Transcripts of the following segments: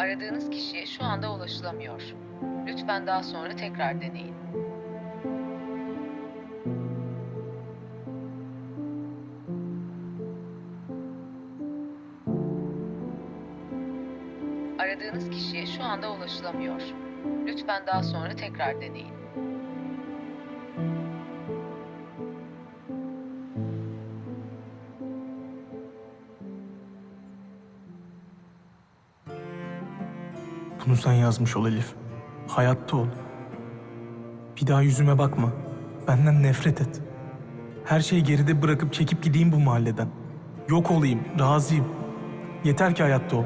Aradığınız kişiye şu anda ulaşılamıyor. Lütfen daha sonra tekrar deneyin. Aradığınız kişiye şu anda ulaşılamıyor. Lütfen daha sonra tekrar deneyin. Bunu sen yazmış ol Elif. Hayatta ol. Bir daha yüzüme bakma. Benden nefret et. Her şeyi geride bırakıp çekip gideyim bu mahalleden. Yok olayım, razıyım. Yeter ki hayatta ol.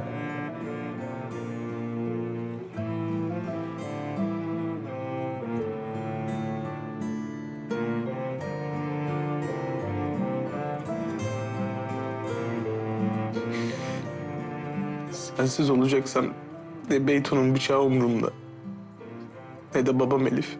Sensiz olacaksam ne Beyton'un bıçağı umurumda. Ne de babam Elif.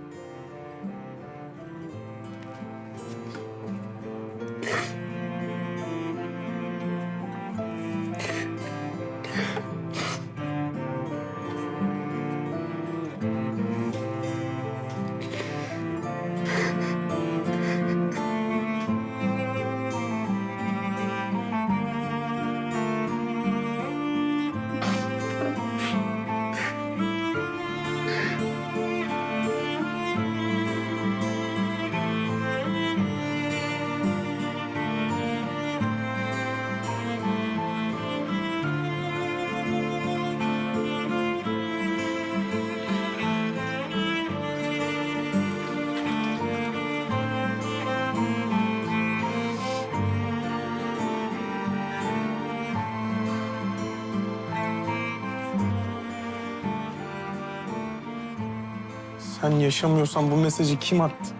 Sen yaşamıyorsan bu mesajı kim attı?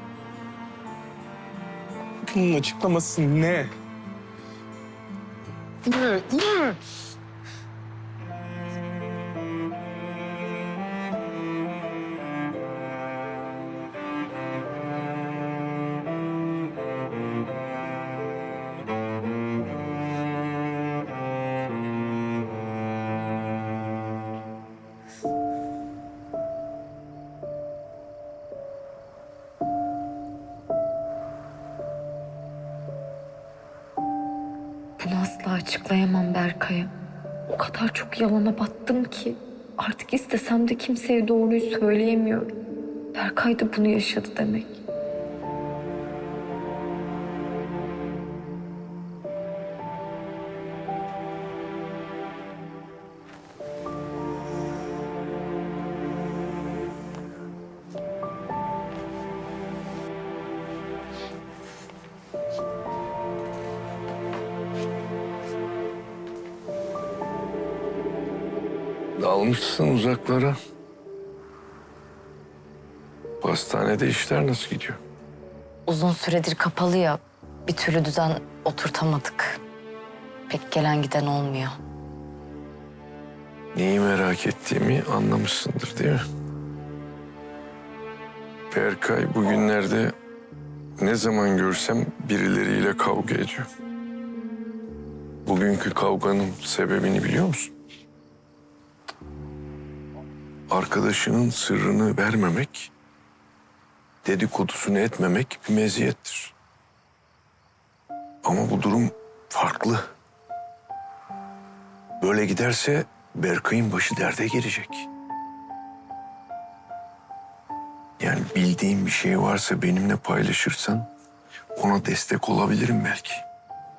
Bunun açıklaması ne? Ne? Ne? Bunu asla açıklayamam Berkay'a. O kadar çok yalana battım ki. Artık istesem de kimseye doğruyu söyleyemiyorum. Berkay da bunu yaşadı demek. Dalmışsın uzaklara. Pastanede işler nasıl gidiyor? Uzun süredir kapalı ya. Bir türlü düzen oturtamadık. Pek gelen giden olmuyor. Neyi merak ettiğimi anlamışsındır değil mi? Berkay bugünlerde ne zaman görsem birileriyle kavga ediyor. Bugünkü kavganın sebebini biliyor musun? Arkadaşının sırrını vermemek, dedikodusunu etmemek bir meziyettir. Ama bu durum farklı. Böyle giderse Berkay'ın başı derde girecek. Yani bildiğin bir şey varsa benimle paylaşırsan ona destek olabilirim belki.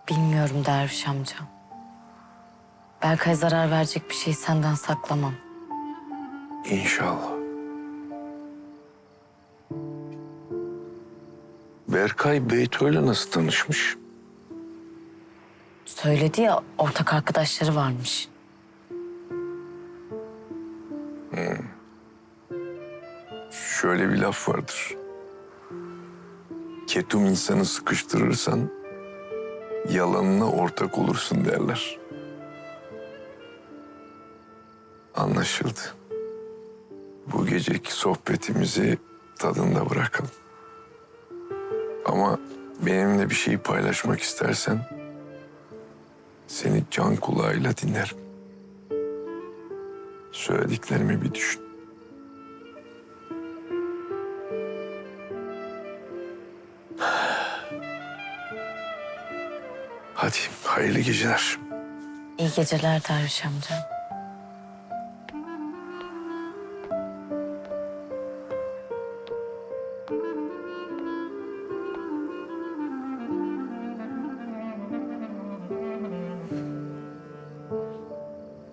Bilmiyorum Derviş amca. Berkay zarar verecek bir şey senden saklamam. İnşallah. Berkay Beyto'yla nasıl tanışmış? Söyledi ya ortak arkadaşları varmış. Şöyle bir laf vardır. Ketum insanı sıkıştırırsan yalanına ortak olursun derler. Anlaşıldı bu geceki sohbetimizi tadında bırakalım. Ama benimle bir şey paylaşmak istersen seni can kulağıyla dinlerim. Söylediklerimi bir düşün. Hadi hayırlı geceler. İyi geceler Derviş amca.